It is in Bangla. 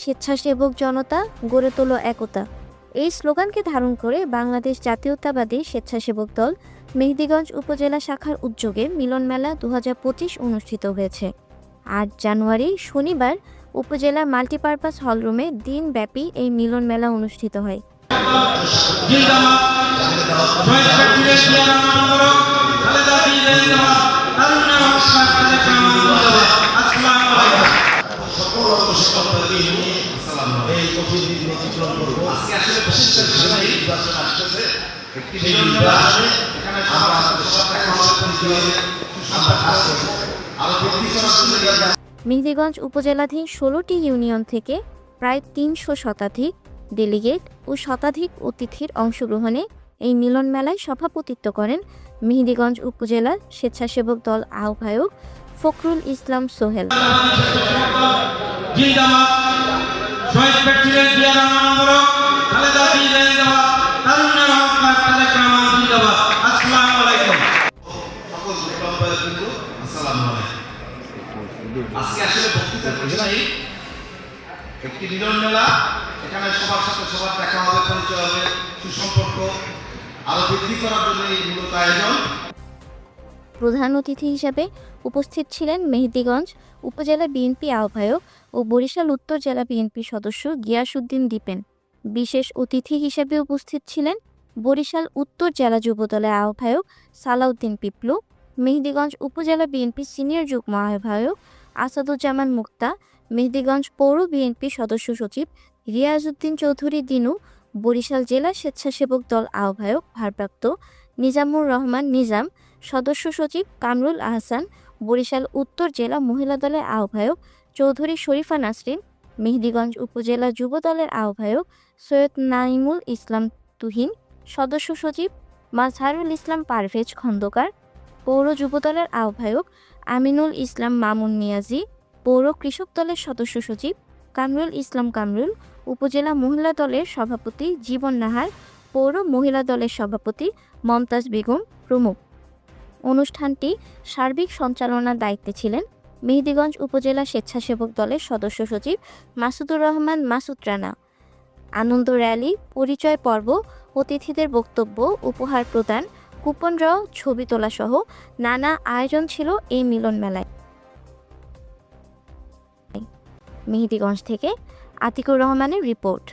স্বেচ্ছাসেবক জনতা গড়ে তোলো একতা। এই স্লোগানকে ধারণ করে বাংলাদেশ জাতীয়তাবাদী স্বেচ্ছাসেবক দল মেহেদিগঞ্জ উপজেলা শাখার উদ্যোগে মিলন মেলা দু হাজার পঁচিশ অনুষ্ঠিত হয়েছে। আট জানুয়ারি, শনিবার উপজেলা মাল্টিপারপাস হলরুমে দিনব্যাপী এই মিলন মেলা অনুষ্ঠিত হয়। মেহেদিগঞ্জ উপজেলাধীন ষোলোটি ইউনিয়ন থেকে প্রায় তিনশো শতাধিক ডেলিগেট ও শতাধিক অতিথির অংশগ্রহণে এই মিলন মেলায় সভাপতিত্ব করেন মেহেদিগঞ্জ উপজেলার স্বেচ্ছাসেবক দল আহ্বায়ক ফখরুল ইসলাম সোহেল। আজকে আসলে বক্তৃতার বিষয় একটি মিলন মেলা এখানে সবার সাথে সবার দেখা হবে, পরিচয় হবে, সুসম্পর্ক আরও বৃদ্ধি করার জন্য এই মূলত আয়োজন। প্রধান অতিথি হিসেবে উপস্থিত ছিলেন মেহেদিগঞ্জ উপজেলা বিএনপি আহ্বায়ক ও বরিশাল উত্তর জেলা বিএনপি সদস্য গিয়াসউদ্দিন দীপেন। বিশেষ অতিথি হিসেবে উপস্থিত ছিলেন বরিশাল উত্তর জেলা যুবদলের আহ্বায়ক সালাউদ্দিন পিপলু, মেহেদিগঞ্জ উপজেলা বিএনপি সিনিয়র যুগ্ম আহ্বায়ক আসাদুজ্জামান মুক্তা, মেহেদিগঞ্জ পৌর বিএনপি সদস্য সচিব রিয়াজউদ্দিন চৌধুরী, দিনু, বরিশাল জেলা স্বেচ্ছাসেবক দল আহ্বায়ক, ভারপ্রাপ্ত নিজামুর রহমান নিজাম, সদস্য সচিব কামরুল আহসান, বরিশাল উত্তর জেলা মহিলা দলের আহ্বায়ক চৌধুরী শরীফা নাসরিন, মেহেদিগঞ্জ উপজেলা যুব দলের আহ্বায়ক সৈয়দ নাইমুল ইসলাম তুহিন, সদস্য সচিব মাজহারুল ইসলাম পারভেজ খন্দকার, পৌর যুব দলের আহ্বায়ক আমিনুল ইসলাম মামুন মিয়াজি পৌর কৃষক দলের সদস্য সচিব কামরুল ইসলাম কামরুল উপজেলা মহিলা দলের সভাপতি জীবন নাহার, পৌর মহিলা দলের সভাপতি মমতাজ বেগম প্রমুখ। অনুষ্ঠানটি সার্বিক সঞ্চালনার দায়িত্বে ছিলেন মেহেদিগঞ্জ উপজেলা স্বেচ্ছাসেবক দলের সদস্য সচিব মাসুদুর রহমান মাসুদ রানা। আনন্দ র্যালি, পরিচয় পর্ব, অতিথিদের বক্তব্য, উপহার প্রদান, কুপন ড্র ছবি তোলা সহ নানা আয়োজন ছিল এই মিলন মেলায় মেহেদিগঞ্জ থেকে আতিকুর রহমানের রিপোর্ট।